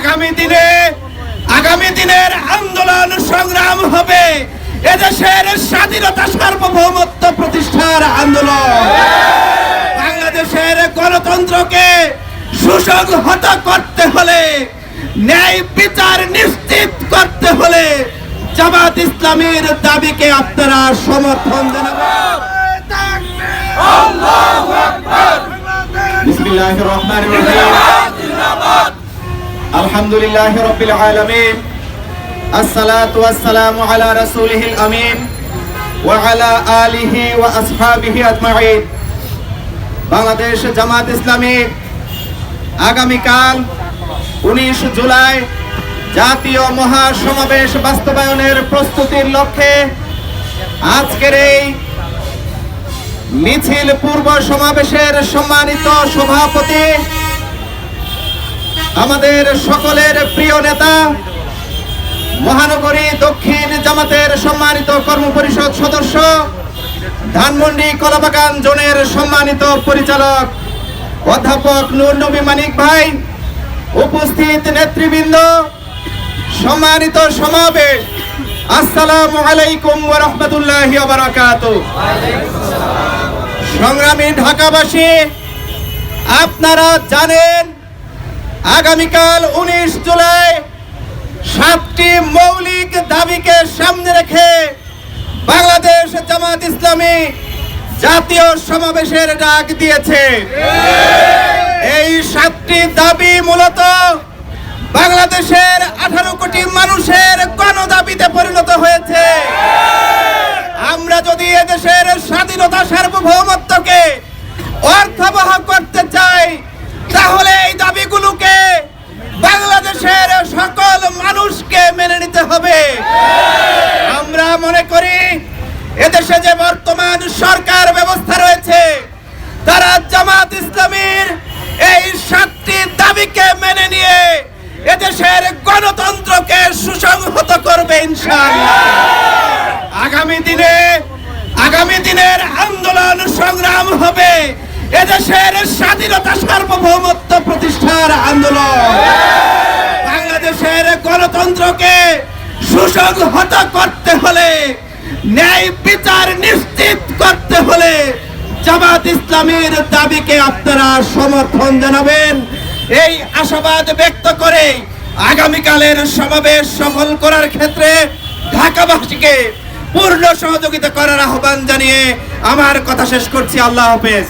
আগামী দিনে আগামী দিনের আন্দোলন সংগ্রাম হবে। এদেশের স্বাধীনতা সার্বভৌমত্ব প্রতিষ্ঠার আন্দোলন। বাংলাদেশের গণতন্ত্রকে সুসংহত করতে হলে ন্যায় বিচার নিশ্চিত করতে হলে জামাত ইসলামের দাবিকে আপনারা সমর্থন জানাবেন। বিসমিল্লাহির রহমানির রহিম। আলহামদুলিল্লাহি রাব্বিল আলামিন। আসসালাতু ওয়াসসালামু আলা রাসূলিহিল আমিন ওয়া আলা আলিহি ওয়া আসহাবিহি আজমাইন। বাংলাদেশ জামাত ইসলামী আগামীকাল উনিশ জুলাই জাতীয় মহাসমাবেশ বাস্তবায়নের প্রস্তুতির লক্ষ্যে আজকের এই মিছিল পূর্ব সমাবেশের সম্মানিত সভাপতি আমাদের সকলের প্রিয় নেতা, মহানগরী দক্ষিণ জামাতের সম্মানিত কর্মপরিষদ সদস্য, ধানমন্ডি কলাবাগান জোনের সম্মানিত পরিচালক, অধ্যাপক নূর নবী মানিক ভাই, উপস্থিত নেতৃবৃন্দ, সম্মানিত সমাবেশ। আসসালামু আলাইকুম রাহমাতুল্লাহি ওয়া বারাকাতুহু। সংগ্রামী ঢাকাবাসী, আপনারা জানেন আগামীকাল উনিশ জুলাই সাতটি মৌলিক দাবিকে সামনে রেখে বাংলাদেশ জামাত ইসলামী জাতীয় সমাবেশের ডাক দিয়েছে। এই সাতটি দাবি মূলত বাংলাদেশের আঠারো কোটি মানুষের গণদাবিতে পরিণত হয়েছে। সকল মানুষকে মেনে নিতে হবে। আমরা মনে করি, এদেশে যে বর্তমান সরকার ব্যবস্থা রয়েছে, তারা জামাত ইসলামীর এই সাতটি দাবিকে মেনে নিয়ে এদেশের গণতন্ত্রকে সুসংহত করবে আগামী দিনে, আগামী দিনের আন্দোলন সংগ্রাম হবে। এদেশের স্বাধীনতা সার্বভৌমত্ব প্রতিষ্ঠার আন্দোলন বাংলাদেশের গণতন্ত্রকে সুসংহত করতে হলে, ন্যায় বিচার নিশ্চিত করতে হলে জামাত ইসলামের দাবিকে আপনারা সমর্থন জানাবেন। এই আশাবাদ ব্যক্ত করে আগামীকালের সমাবেশ সফল করার ক্ষেত্রে ঢাকাবাসীকে পূর্ণ সহযোগিতা করার আহ্বান জানিয়ে আমার কথা শেষ করছি। আল্লাহ হাফেজ।